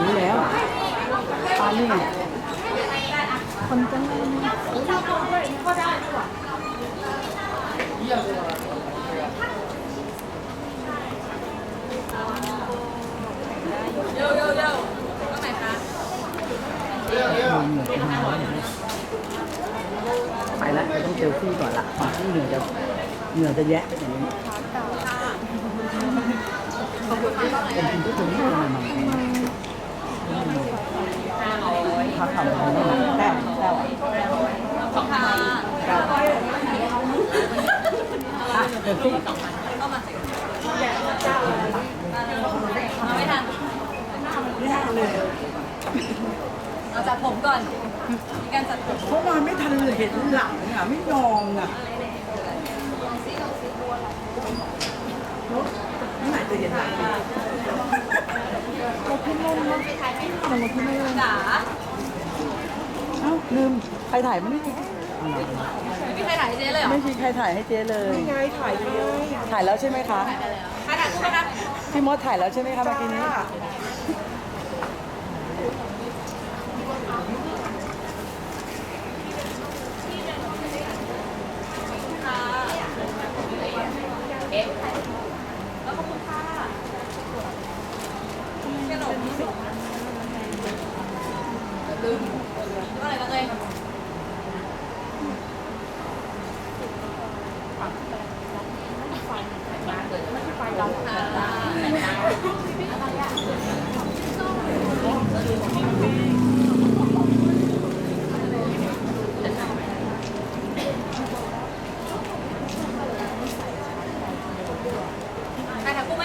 รู้แล้วปานี่จังเลย เร็วเร็วเร็วตรงไหนคะ ไปแล้วไปต้องเซลฟี่ก่อนละปากที่เหงื่อจะเหงื่อจะแยะอย่างนี้เป็นจริงทุกคนที่ทำมันพักทำอะไรไม่ได้แต่แต่ว่าสองพันอะเซลฟี่เข้ามาสิมาไม่ทันยากเลยเราจัดผมก่อน การจัดผมเพราะมาไม่ทันเลยเห็นหลังอะไม่ยอมอะเมื่อไหร่จะเห็นหลังอีกเราพี่นุ่มมั้งเราพี่นุ่มจ๋าเอ้าลืมใครถ่ายไม่ได้ไม่มีใครถ่ายให้เจ๊เลยเหรอไม่มีใครถ่ายให้เจ๊เลยนี่ไงถ่ายไปเลยถ่ายแล้วใช่ไหมคะใครถ่ายใช่ไหมคะพี่มดถ่ายแล้วใช่ไหมคะเมื่อกี้นี้ เอ๊ะแล้วขอบคุณค่ะขนมลืมว่าอะไรกันเลยใครถ่ายคู่ไหม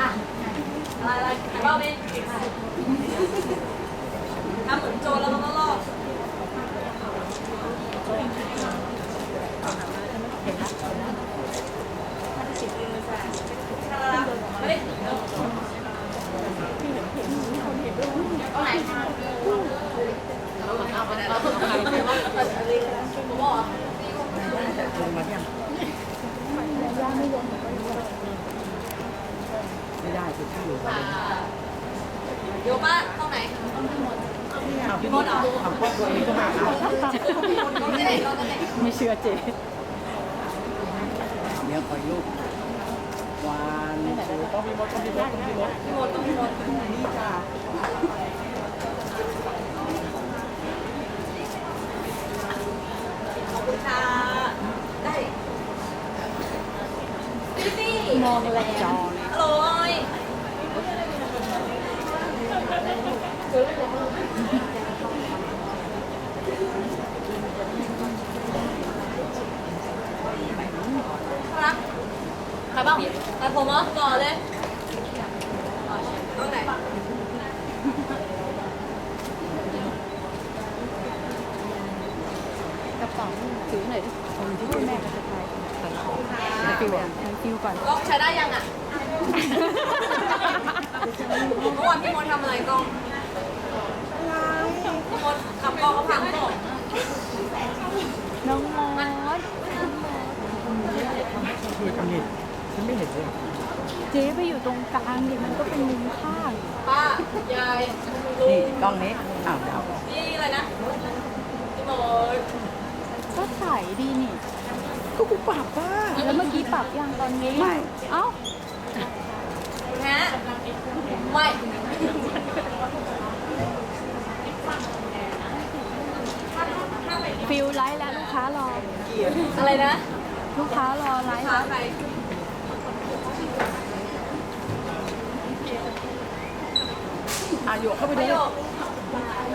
อะอะไรอะไรอีกรอบนึงทำเหมือนโจรแล้วก็ลอก โยป้าห้องไหนเอาพี่มดเอาเอาครอบครัวนี้ก็มาเอาห้องไหนห้องไหนไม่เชื่อเจ๊เดี๋ยคอยลูกวานต้องมีมดต้องมีมดต้องมีมดพี่มดต้องพี่มดนี่จ้าขอบคุณค่ะได้พี่มองแลจอ ฮัลโหลออย ครับใครบ้างตัดผมเหรอก่อนเลยห้องไหนกระเป๋าถือหน่อยดิผมที่แม่กระสะพายฟิวอะฟิวก่อนกล้องใช้ได้ยังอะเมื่อวานพี่มดทำอะไรกล้องพี่มดขับ กองเขาพังก่อนน้องมอสคือทำนี่ฉันไม่เห็นเลยเจ๊ไปอยู่ตรงกลางดิมันก็เป็นมุมข้างป้ายายลุนี่งกล้องนี้อ้าวเดี๋ยวนี่อะไรนะพี่มดก็ใสดีนี่ ก็กูปรับป้าแล้วเมื่อกี้ปรับยังตอนนี้ไม่ เอ้าคุณฮะไม่ ฟิลไลฟ์แล้วลูกค้าร ออะไรนะ ลูกค้ารอไลฟ์ขาแล้วใครอะโยกเข้าไปปเลระยโยค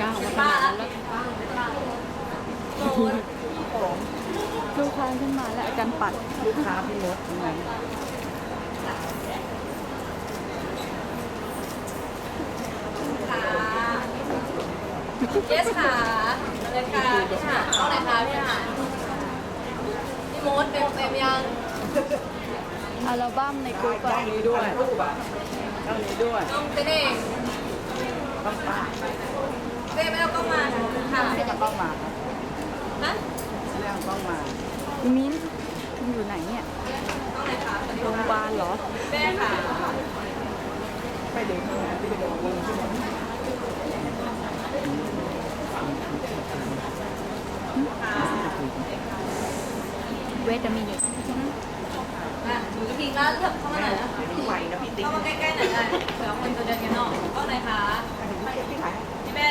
ก้าวมาป้าทำละแล้วโดนลูกค้าขึ้นมาแล้วอาจารย์ปัดลูกค้าพี่มดทั้งนั้นค่ะ yes ค่ะเลยค่ะพี่หานเอาไหนคะพี่หา นพี่มดเต็มเต็มยังอัลบั้มในกรุ๊ปกล้ออะงนี้ด้วยกล้องนี้ด้วยน้องเต้เองกล้องป้าเต้ไม่เอากล้องมาค่ะเรียกกล้องมาครับนะเรียกกล้องมาพี่มิ้นคุณอยู่ไหนเนี่ยกล้องไหนคะโรงพยาบาลเหรอเต้ค่ะไปเด็กข้างในที่ไปโดนวงที่ไหน เวทมินิอะหนูจะพิงแล้วเถอะเข้ามาหน่อยนะไหวนะพี่ติ๊กเข้ามาใกล้ๆหน่อยได้เผื่อคนจะเดินกันนอกกล้องไหนคะพี่ถ่ายพี่เป้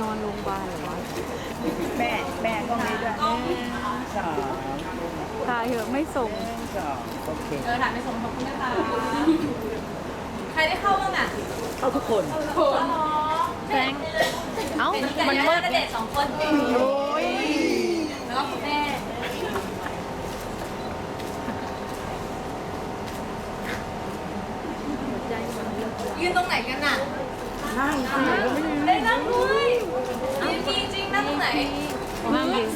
นอนโรงพยาบาลเหรอแม่แม่กล้องนี้ด้วยกล้องสองตายเหอะไม่ส่งสองโอเคเออถ่ายไปส่งขอบคุณนะคะใครได้เข้าบ้างอะเข้าทุกคนโอ้โหแซงเอ้าเป็นมันยามืย่าดณเดชน์สองคนโอ้ยแล้วก็คุณแม่ยืนตรงไหนกันน่ะนั่งสิแล้วไม่ได้ได้นั่งด้วยยืนจริงจริงๆนั่งตรงไหนนั่งยืน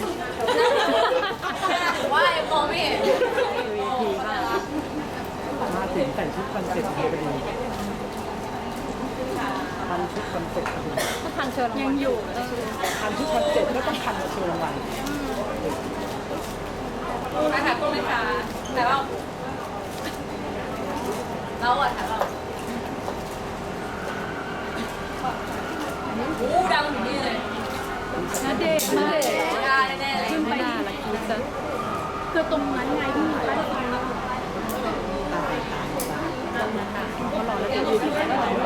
หรือว่ายังมองไม่เห็นมาถึงแต่งชุดคอนเซ็ปต์พอดี ทำชุดคอนเซ็ปต์พอดีก็ทางเชิญยังอยู่ทำชุดคอนเซ็ปต์ก็ต้องทันกับเชิญรางวัลนะคะคุณแม่คะแต่ว่าเราอะถ่ายเราโอ้ดังถึงนี่เลยนาเดชน์นาเดชน์ได้แน่ๆเลยขึ้นไปดีละคิดซะคือตรงนั้นไงที่มีป้ายไฟตายตายตายเขารอแล้วจะอยู่ที่ไหนรอนะ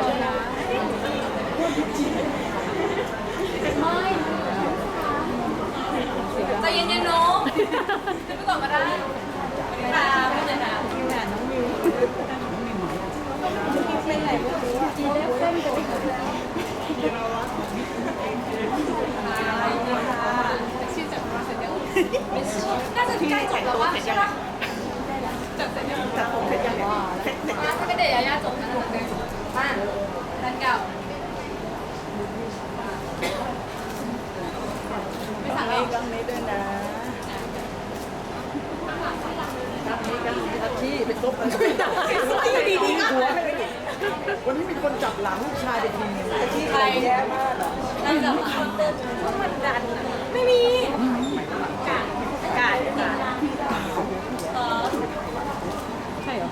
เสีย ใจเย็นๆเนาะขึ้นไปก่อนก็ได้ค่ะไม่เป็นไรค่ะจีได้เส้นจะไปน่าจะใกล้จบแล้วว่าใช่ปะจบเสร็จยังจัดผมเสร็จยังเนี่ยเสร็จเสร็จถ้าไม่ได้ยายาจบนะหนูเลยมาแฟนเก่า ไม่สั่งมีเรากล้องนี้ด้วยนะกล้องนี้กล้องนี้ทัชชี่เป็นตุ๊บเลยดีดีหัวไม่ได้วันนี้มีคนจับหลังลูกชายไปทีนึงทัชชี่ใครแย่มากเหรอน่าจะมามันดันไม่มีกาดกาดกาดเออใช่เหรอ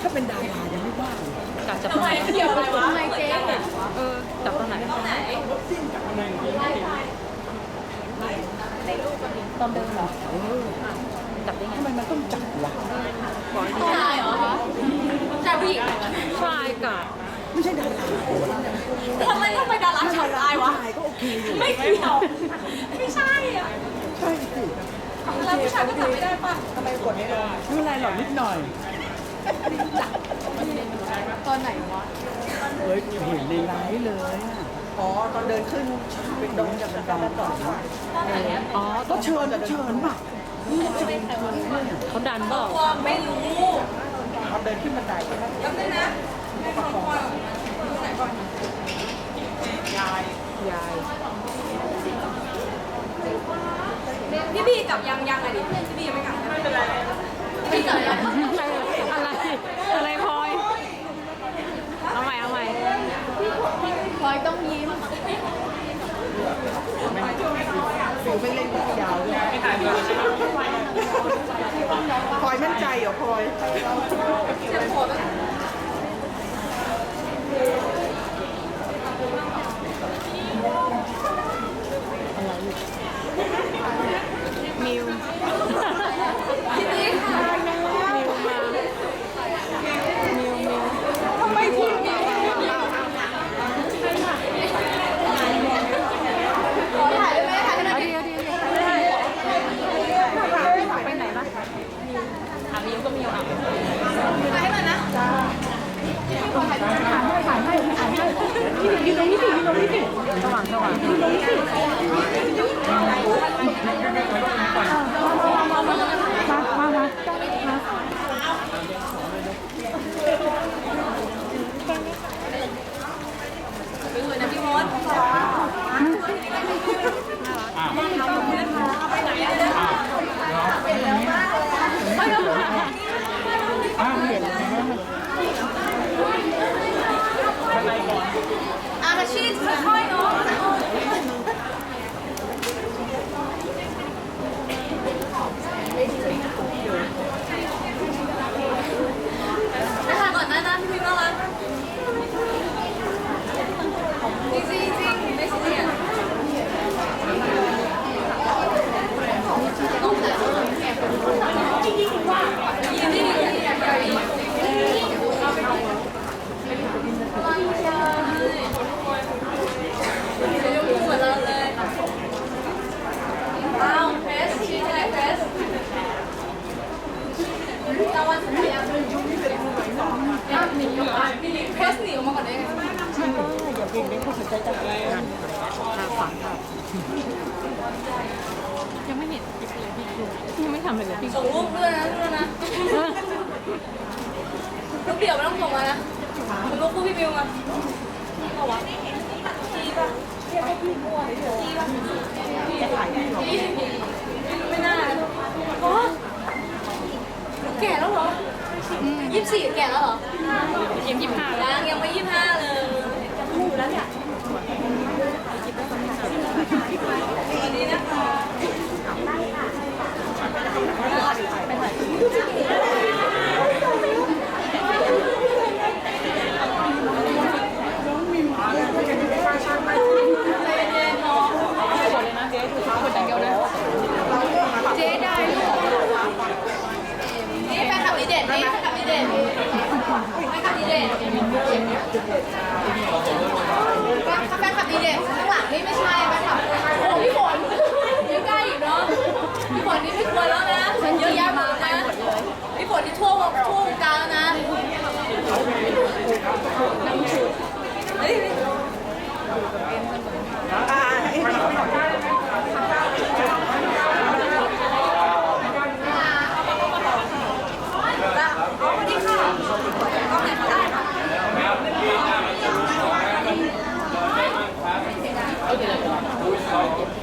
ถ้าเป็นดารายังไม่ากจะทำไมเกี่ยวกับทำไมเจ๊เออจับตรงไหนตอนเดินเหรอจับได้ไงทำไมมันต้องจับวะผู้ชายเหรอคะชายผู้หญิงชายกับไม่ใช่ดาราทำไมต้องไปดาราชายวะก็โอเคไม่เกี่ยวไม่ใช่อะใช่สิแล้วผู้ชายก็จับไม่ได้ป่ะทำไมกดไม่ได้ไม่เป็นไรหรอนิดหน่อยจับ ตอนไหนวะเฮ้ยเห็นในไลฟ์เลยอะอ๋อตอนเดินขึ้นเป็นดงจากบันไดต่ออ๋อก็เชิญเชิญป่ะเขาดันเปล่าไม่รู้ตอนเดินขึ้นบันไดแป๊บนึงนะยายยายพี่บีกลับยังยังไงดิพี่บียังไม่กลับไม่เป็นไรพี่กลับยัง อะไร อะไรพลอย เอาใหม่ เอาใหม่ พลอยต้องยิ้ม ฟิวไม่เล่นยาวด้วพลอยมั่นใจเหรอพลอยเจ็บหัวไปมิว ยังไม่เห็นคลิปเลยพี่ยังไม่ทำอะไรเลยพี่ส่งรูปด้วยนะด้วยนะรูปเดี่ยวไม่ต้องส่งมานะส่งรูปคู่พี่มิวมาเอาวะชี้ป่ะชี้ป่ะชี้ไม่น่าอ๋อแก่แล้วเหรอยี่สิบสี่แก่แล้วเหรอยังยี่สิบห้ายังยังไม่ยี่สิบห้าเลย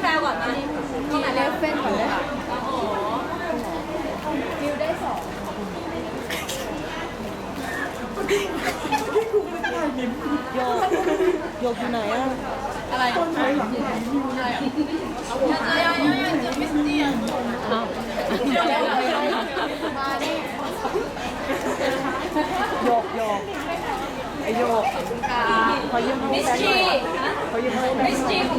แพรก่อนนะมีเลฟเฟ้นก่อนเลยมิวได้สองโยกโยกอยู่ไหนอะอะไรต้นไม้หลังอะไรอะยังยังยังจะมิสเตียนอ้าวมาดิโยกยกไอโยกขอยืมห้องแฟนหน่อยขอยืมห้องแฟนหน่อยมิสจีของ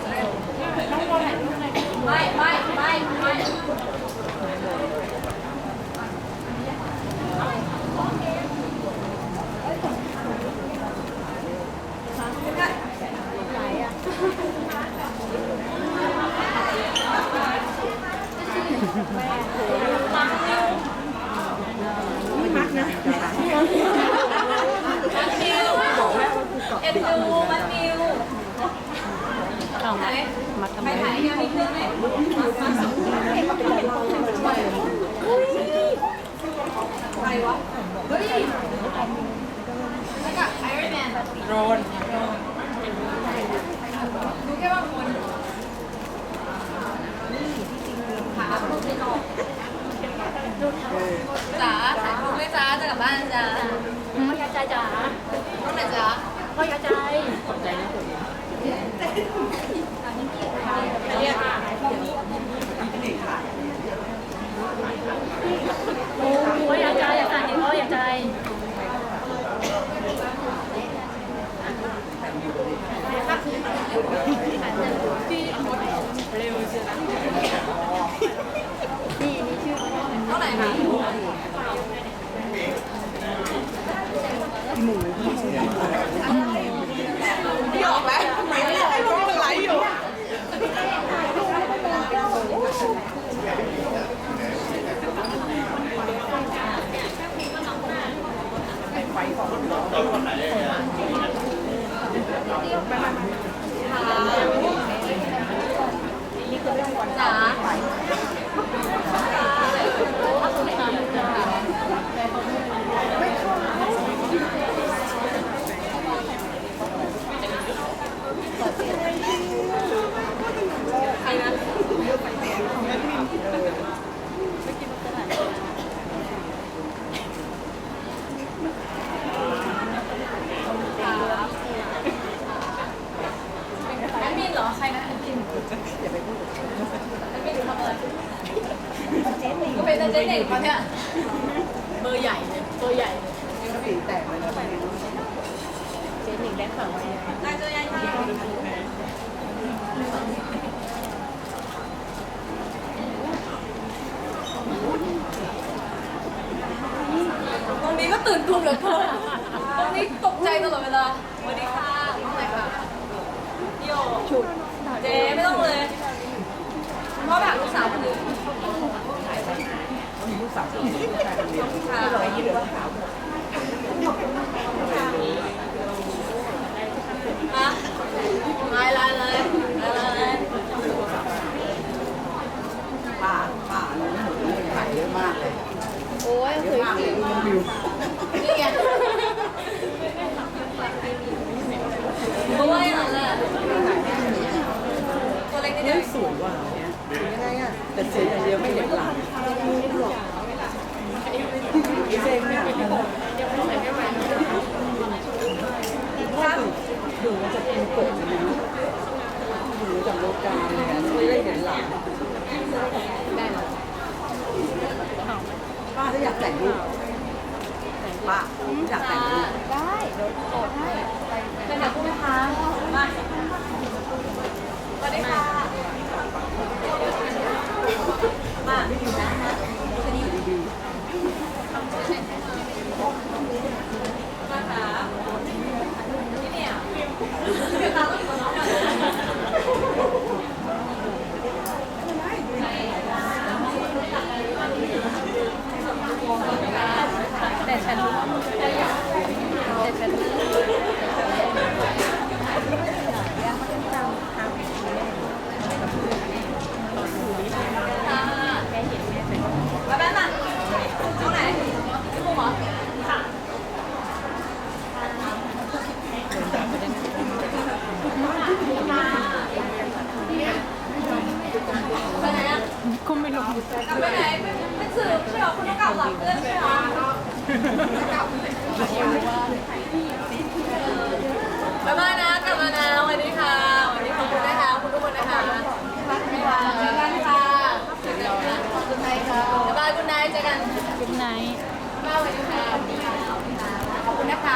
的这这些危险了。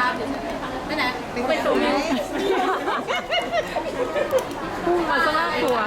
าถึงไปไหนไปส่งไหมพุ่งมาซะน่ากลัว